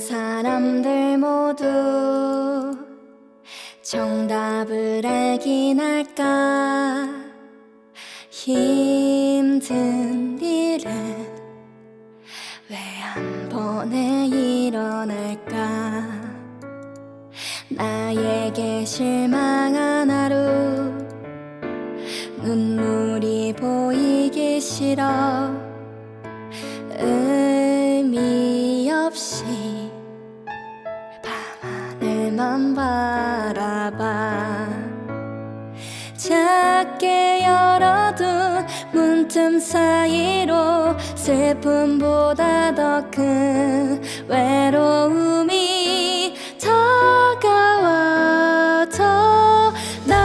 사람들 모두 정답을 알긴 할까? 힘든 일은 왜 한 번에 일어날까? 나에게 실망한 하루 눈물이 보이기 싫어. 의미 없이 밤하늘만 바라봐. 작게 열어둔 문틈 사이로 슬픔보다 더 큰 외로움이 다가와도 날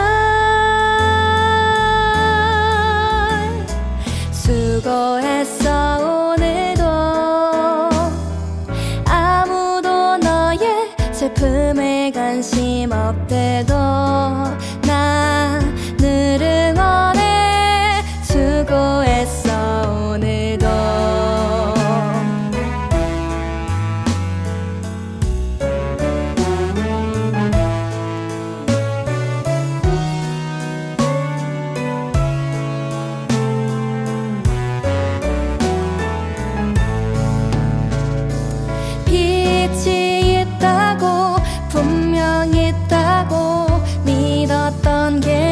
수고했어 슬픔에 관심 없대도 믿었던 길